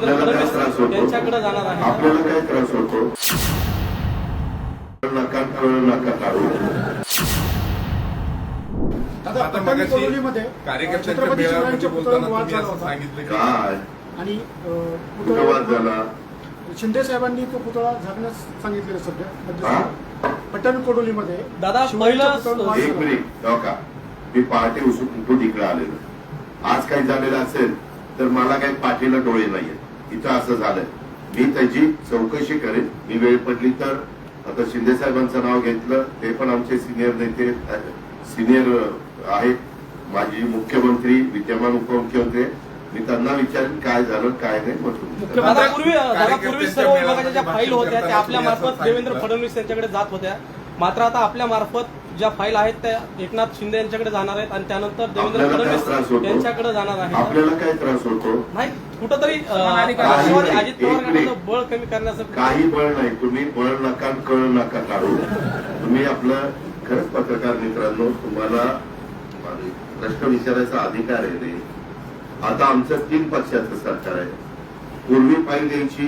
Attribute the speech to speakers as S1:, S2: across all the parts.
S1: आपल्याला काय त्रास होतो? आपल्याला काय त्रास होतो? नका नका
S2: आणि शिंदे साहेबांनी तो पुतळा झाकण्यास सांगितलेलं सध्या. पट्टाण कोडोलीमध्ये
S3: दादा,
S1: एक. मिनिट हो का? मी पहाटे उसून कुठून इकडे आलेलो? आज काही झालेलं असेल तर मला काही पाठीला डोळे नाहीये इथं असं झालंय. मी त्याची चौकशी करेन. मी वेळ पडली तर. आता शिंदे साहेबांचं नाव घेतलं. ते पण आमचे सिनियर नेते सिनियर आहेत. माजी मुख्यमंत्री विद्यमान उपमुख्यमंत्री. मी त्यांना विचारेन काय झालं काय नाही
S4: मेळाव्यामध्ये
S3: फाईल होत्या त्या आपल्या मार्फत देवेंद्र फडणवीस यांच्याकडे जात होत्या. मात्र आता आपल्या मार्फत ज्या फाईल आहेत त्या एकनाथ शिंदे यांच्याकडे जाणार आहेत आणि त्यानंतर देवेंद्र
S1: आपल्याला काय त्रास
S3: फडणवीस
S1: होतो?
S3: यांच्याकडे जाणार आहे
S1: आपल्याला काय त्रास होतो?
S3: नाही कुठंतरी अं,
S1: काही
S3: राष्ट्रवादी
S1: नाही.
S3: अजित पवार
S1: एक मिनिट.
S3: गटाचं बळ कमी करण्याचं
S1: काही बळ नाही. तुम्ही बळ नका कळ नका काढू. तुम्ही आपलं खरंच पत्रकार मित्रांनो तुम्हाला प्रश्न विचारायचा अधिकार आहे रे आता आमचं तीन पक्षाचं सरकार आहे. पूर्वी फाईल द्यायची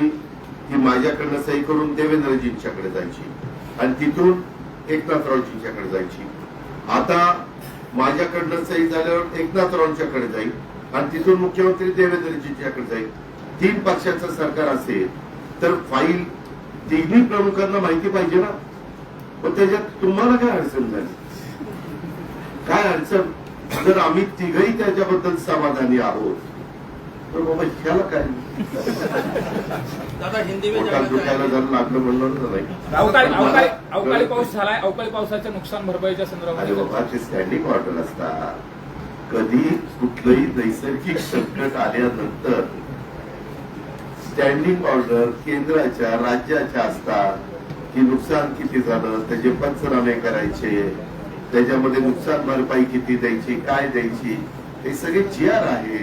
S1: ती माझ्याकडनं सही करून देवेंद्रजींच्याकडे जायची. आणि तिथून एकनाथरावजींच्याकडे जायची. आता माझ्याकडनं सही झाल्यावर एकनाथरावांच्याकडे जाईल आणि तिथून मुख्यमंत्री देवेंद्रजींच्याकडे जाईल. तीन पक्षाचं सरकार असेल तर फाईल तिन्ही प्रमुखांना माहिती पाहिजे ना. पण त्याच्यात तुम्हाला काय अडचण झाली? काय अडचण? जर आम्ही तिघही त्याच्याबद्दल समाधानी आहोत बाबा ह्याला काय?
S3: दादा हिंदी
S1: म्हणलं नाही
S5: अवकाळी पाऊस झालाय. अवकाळी पावसाच्या नुकसान भरपाईच्या
S1: अरे
S5: संदर्भात
S1: बाबा ते स्टँडिंग ऑर्डर असतात. कधी कुठलंही नैसर्गिक संकट आल्यानंतर स्टँडिंग ऑर्डर केंद्राच्या राज्याच्या असतात. की नुकसान किती झालं त्याचे पंचनामे करायचे त्याच्यामध्ये नुकसान भरपाई किती द्यायची काय द्यायची हे सगळे जी आर आहे